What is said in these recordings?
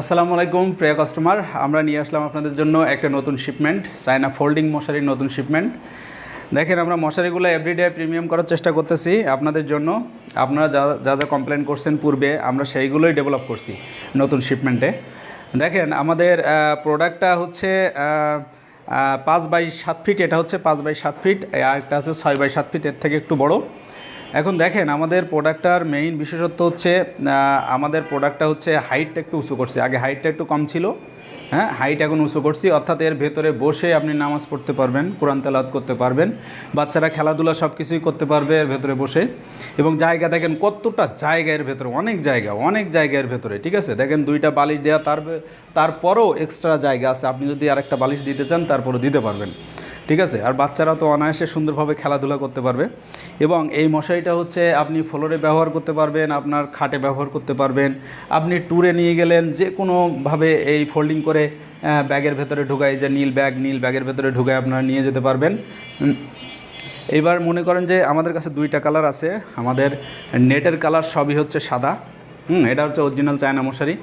আসসালামু আলাইকুম, প্রিয় কাস্টমার আমরা নিয়ে আসলাম আপনাদের জন্য একটা নতুন শিপমেন্ট চায়না ফোল্ডিং মশারির নতুন শিপমেন্ট দেখেন, আমরা মশারিগুলো এভরিডে প্রিমিয়াম করার চেষ্টা করতেছি আপনাদের জন্য। আপনারা যা যা যা কমপ্লেন করছেন পূর্বে, আমরা সেইগুলোই ডেভেলপ করছি নতুন শিপমেন্টে দেখেন, আমাদের প্রোডাক্টটা হচ্ছে পাঁচ বাই সাত ফিট এটা হচ্ছে পাঁচ বাই সাত ফিট আর একটা আছে ছয় বাই সাত ফিট এর থেকে একটু বড়। এখন দেখেন আমাদের প্রোডাক্টটার মেইন বিশেষত্ব হচ্ছে আমাদের প্রোডাক্টটা হচ্ছে হাইটটা একটু উঁচু করছে। আগে হাইটটা একটু কম ছিল হ্যাঁ হাইট এখন উঁচু করছি। অর্থাৎ এর ভেতরে বসে আপনি নামাজ পড়তে পারবেন, কোরআন তেলাওয়াত করতে পারবেন, বাচ্চারা খেলাধুলা সব কিছুই করতে পারবে এর ভেতরে বসে। এবং জায়গা দেখেন কতটা জায়গা এর ভেতরে, অনেক জায়গা অনেক জায়গা এর ভেতরে, ঠিক আছে? দেখেন দুইটা বালিশ দেওয়া তার তারপরও এক্সট্রা জায়গা আছে। আপনি যদি আরেকটা বালিশ দিতে চান, তারপরও দিতে পারবেন। ঠিক আছে? আর বাচ্চারা তো অনায়াসে সুন্দরভাবে খেলাধুলা করতে পারবে। এবং এই মশারিটা হচ্ছে আপনি ফ্লোরে ব্যবহার করতে পারবেন, আপনার খাটে ব্যবহার করতে পারবেন। আপনি ট্যুরে নিয়ে গেলেন, যে কোনোভাবে এই ফোল্ডিং করে ব্যাগের ভেতরে ঢুকায়, যে নীল ব্যাগ, নীল ব্যাগের ভেতরে ঢুকায় আপনারা নিয়ে যেতে পারবেন। এবার মনে করেন যে আমাদের কাছে দুইটা কালার আছে। আমাদের নেটের কালার সবই হচ্ছে সাদা। হুম, এটা হচ্ছে অরিজিনাল চায়না মশারি।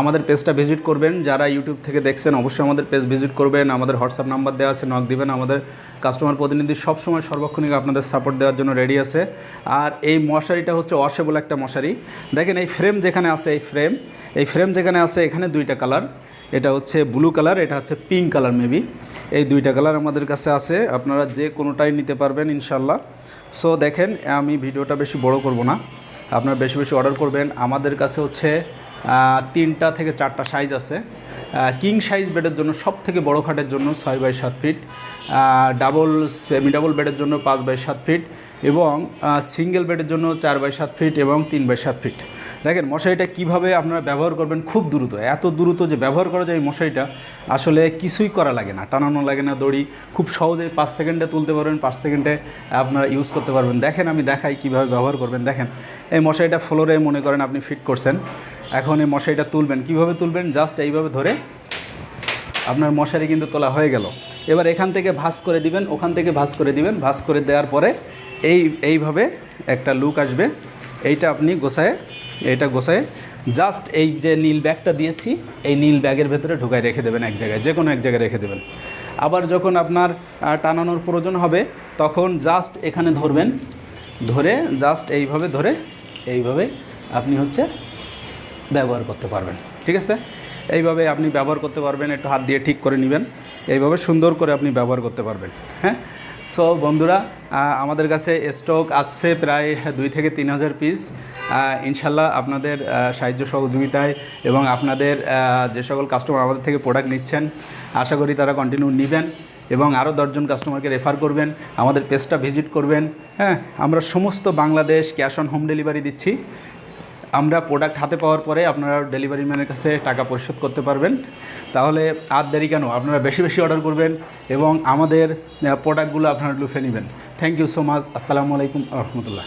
আমাদের পেজটা ভিজিট করবেন, যারা ইউটিউব থেকে দেখছেন, অবশ্যই আমাদের পেজ ভিজিট করবেন। আমাদের হোয়াটসঅ্যাপ নাম্বার দেওয়া আছে নক দিবেন। আমাদের কাস্টমার প্রতিনিধি সবসময় সর্বক্ষণিক আপনাদের সাপোর্ট দেওয়ার জন্য রেডি আছে। আর এই মশারিটা হচ্ছে ওয়াশেবল একটা মশারি। দেখেন এই ফ্রেম যেখানে আছে, এই ফ্রেম এই ফ্রেম যেখানে আছে, এখানে দুইটা কালার এটা হচ্ছে ব্লু কালার এটা হচ্ছে পিঙ্ক কালার মেবি এই দুইটা কালার আমাদের কাছে আছে, আপনারা যে কোনোটাই নিতে পারবেন ইনশাল্লাহ সো দেখেন, আমি ভিডিওটা বেশি বড় করব না। আপনারা বেশি বেশি অর্ডার করবেন। আমাদের কাছে হচ্ছে তিনটা থেকে চারটা সাইজ আছে। কিং সাইজ বেডের জন্য সব থেকে বড়ো খাটের জন্য ছয় বাই সাত ফিট ডাবল সেমি ডাবল বেডের জন্য পাঁচ বাই সাত ফিট এবং সিঙ্গেল বেডের জন্য চার বাই সাত ফিট এবং তিন বাই সাত ফিট দেখেন মশারিটা কীভাবে আপনারা ব্যবহার করবেন খুব দ্রুত, এত দ্রুত যে ব্যবহার করা যায় মশারিটা আসলে কিছুই করা লাগে না, টানানো লাগে না দড়ি, খুব সহজে পাঁচ সেকেন্ডে তুলতে পারবেন, পাঁচ সেকেন্ডে আপনারা ইউজ করতে পারবেন। দেখেন আমি দেখাই কীভাবে ব্যবহার করবেন, দেখেন এই মশারিটা ফ্লোরে মনে করেন আপনি ফিট করছেন, এখন এই মশারিটা তুলবেন, কীভাবে তুলবেন জাস্ট এইভাবে ধরে আপনার মশারি কিন্তু তোলা হয়ে গেল। এবার এখান থেকে ভাঁজ করে দিবেন, ওখান থেকে ভাঁজ করে দিবেন, ভাঁজ করে দেওয়ার পরে এই, এইভাবে একটা লুক আসবে, এইটা আপনি গোছায় এইটা গোছায়। জাস্ট এই যে নীল ব্যাগটা দিয়েছি, এই নীল ব্যাগের ভেতরে ঢুকায় রেখে দেবেন এক জায়গায় যে কোনো এক জায়গায় রেখে দেবেন। আবার যখন আপনার টানানোর প্রয়োজন হবে, তখন জাস্ট এখানে ধরবেন, ধরে জাস্ট এইভাবে ধরে এইভাবে আপনি হচ্ছে ব্যবহার করতে পারবেন, ঠিক আছে? এইভাবে আপনি ব্যবহার করতে পারবেন, একটু হাত দিয়ে ঠিক করে নেবেন, এইভাবে সুন্দর করে আপনি ব্যবহার করতে পারবেন হ্যাঁ? সো বন্ধুরা আমাদের কাছে স্টক আসছে প্রায় দুই থেকে তিন হাজার পিস ইনশাল্লাহ আপনাদের সাহায্য সহযোগিতায় এবং আপনাদের যে সকল কাস্টমার আমাদের থেকে প্রোডাক্ট নিচ্ছেন, আশা করি তারা কন্টিনিউ নেবেন এবং আরও দশজন কাস্টমারকে রেফার করবেন, আমাদের পেজটা ভিজিট করবেন। হ্যাঁ আমরা সমস্ত Bangladesh cash on home delivery দিচ্ছি। আমরা প্রোডাক্ট হাতে পাওয়ার পরে আপনারা ডেলিভারি ম্যানের কাছে টাকা পরিশোধ করতে পারবেন। তাহলে আর দেরি কেন? আপনারা বেশি বেশি অর্ডার করবেন এবং আমাদের প্রোডাক্টগুলো আপনারা লুফে নেবেন। থ্যাংক ইউ সো মাচ আসসালামু আলাইকুম রহমতুল্লাহ।